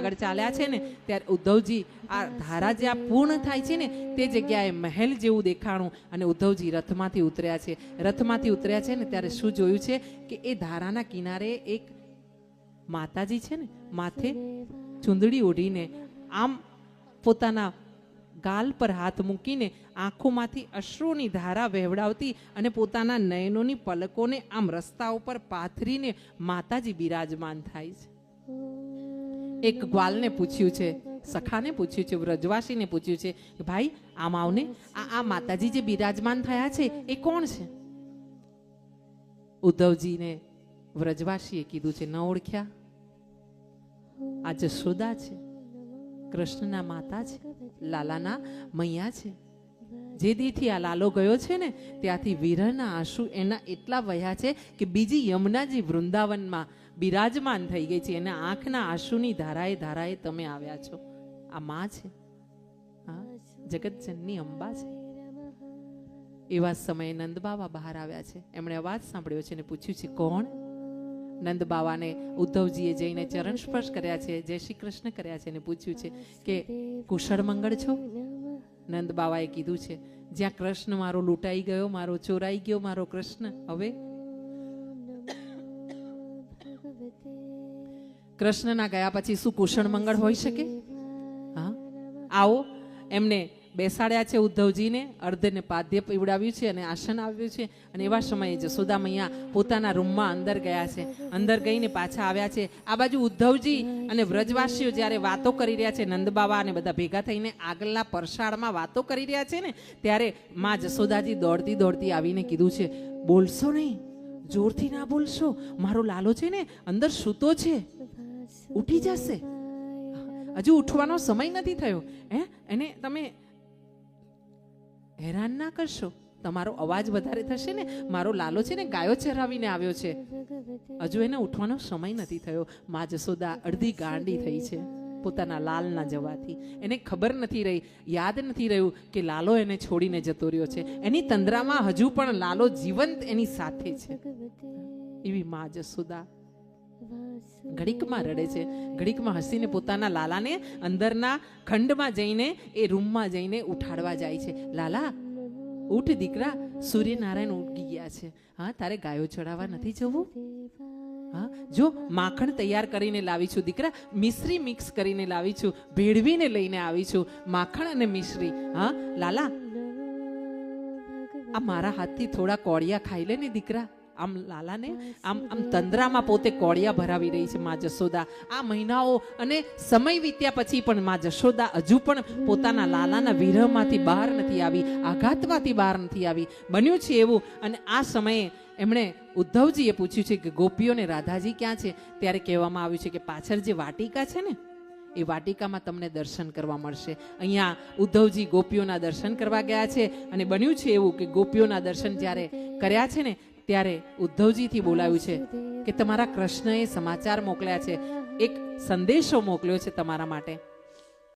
આગળ ચાલ્યા છે ને, ત્યારે ઉદ્ધવજી આ ધારા જ્યાં પૂર્ણ થાય છે ને, તે જગ્યાએ મહેલ જેવું દેખાણું અને ઉદ્ધવજી રથમાંથી ઉતર્યા છે. રથમાંથી ઉતર્યા છે ને, ત્યારે શું જોયું છે કે એ ધારાના કિનારે એક માતાજી છે ને, માથે ચૂંદડી ઓઢીને આમ પોતાના ગાલ પર હાથ મૂકીને આંખોમાંથી અશ્રુની ધારા વહેવડાવતી અને પોતાના નયનોની પલકોને આમ રસ્તા ઉપર પાથરીને માતાજી બિરાજમાન થાય છે. એક ગ્વાલને પૂછ્યું છે, સખાને પૂછ્યું છે, વ્રજવાસીને પૂછ્યું છે કે ભાઈ આમ આવને આ આ માતાજી જે બિરાજમાન થયા છે, એ કોણ છે? ઉદ્ધવજીને વ્રજવાસીએ કીધું છે, ન ઓળખ્યા? આ જશોદા છે, કૃષ્ણના માતા છે, લાલાના મૈયા છે. જે દીથી આ લાલો ગયો છે ને, ત્યાંથી વિરહના આંસુ એના એટલા વહ્યા છે કે બીજી યમુનાજી વૃંદાવનમાં બિરાજમાન થઈ ગઈ છે. એના આંખના આંસુની ધારાએ ધારાએ તમે આવ્યા છો. આ માં છે. જગતજનની અંબા છે. એવા સમયે નંદ બાબા બહાર આવ્યા છે. એમણે અવાજ સાંભળ્યો છે અને પૂછ્યું છે, કોણ? નંદ બાવાને ઉદ્ધવજીએ જઈને ચરણ સ્પર્શ કર્યા છે, જય શ્રી કૃષ્ણ કર્યા છે અને પૂછ્યું છે કે, કુશળ મંગળ છો? નંદ બાવાએ કીધું છે, જ્યાં કૃષ્ણ મારો લૂંટાઈ ગયો, મારો ચોરાઈ ગયો, મારો કૃષ્ણ, હવે? કૃષ્ણના ગયા પછી શું કુશળ મંગળ હોઈ શકે? હા? આવો, એમને બેસાડ્યા છે ઉદ્ધવજીને, અર્ધને પાદ્ય પીવડાવ્યું છે અને આસન આવ્યું છે. અને એવા સમયે જસોદા મૈયા પોતાના રૂમમાં અંદર ગયા છે. અંદર ગઈને પાછા આવ્યા છે. આ બાજુ ઉદ્ધવજી અને વ્રજવાસીઓ જ્યારે વાતો કરી રહ્યા છે નંદબાવા અને બધા ભેગા થઈને આગળના પરસાળમાં વાતો કરી રહ્યા છે ને, ત્યારે મા જસોદાજી દોડતી દોડતી આવીને કીધું છે, બોલશો નહીં? જોરથી ના બોલશો? મારો લાલો છે ને, અંદર સૂતો છે. ઉઠી જશે. હજુ ઉઠવાનો સમય નથી થયો. હે? એને તમે હેરાન ના કરશો. તમારો અવાજ વધારે થશે ને, મારો લાલો છે ને ગાયો ચરાવીને આવ્યો છે. હજુ એને ઉઠવાનો સમય નથી થયો. મા જસોદા અડધી ગાંડી થઈ છે, પોતાના લાલના જવાથી. એને ખબર નથી રહી, યાદ નથી રહ્યું કે લાલો એને છોડીને જતો રહ્યો છે. એની તંદ્રામાં હજુ પણ લાલો જીવંત એની સાથે છે. એવી મા જસોદા ઘડીકમાં રડે છે. ઘડીકમાં હસીને પોતાના લાલાને અંદરના ખંડમાં જઈને, એ રૂમમાં જઈને ઉઠાડવા જાય છે. લાલા, ઉઠ દીકરા, સૂર્યનારાયણ ઉઠી ગયા છે. હા, તારે ગાયો ચડાવવા નથી જવું? હા, જો માખણ તૈયાર કરીને લાવી છું દીકરા, મિશ્રી મિક્સ કરીને લાવી છું, ભેળવીને લઈને આવી છું, માખણ અને મિશ્રી. હા, લાલા, આ મારા હાથથી થોડા કોળિયા ખાઈ લે ને દીકરા. આમ લાલાને આમ આમ તંદ્રામાં પોતે કોળિયા ભરાવી રહી છે મા જશોદા. આ મહિનાઓ અને સમય વીત્યા પછી પણ મા જશોદા હજુ પણ પોતાના લાલાના વિરહમાંથી બહાર નથી આવી આઘાતમાંથી બહાર નથી આવી. બન્યું છે એવું. અને આ સમયે એમણે ઉદ્ધવજીએ પૂછ્યું છે કે ગોપીઓને રાધાજી ક્યાં છે? ત્યારે કહેવામાં આવ્યું છે કે પાછળ જે વાટિકા છે ને એ વાટિકામાં તમને દર્શન કરવા મળશે. અહીંયા ઉદ્ધવજી ગોપીઓના દર્શન કરવા ગયા છે અને બન્યું છે એવું કે ગોપીઓના દર્શન જ્યારે કર્યા છે ને ત્યારે ઉદ્ધવજીથી બોલાવ્યું છે કે તમારા કૃષ્ણએ સમાચાર મોકલ્યા છે. એક સંદેશો મોકલ્યો છે તમારા માટે.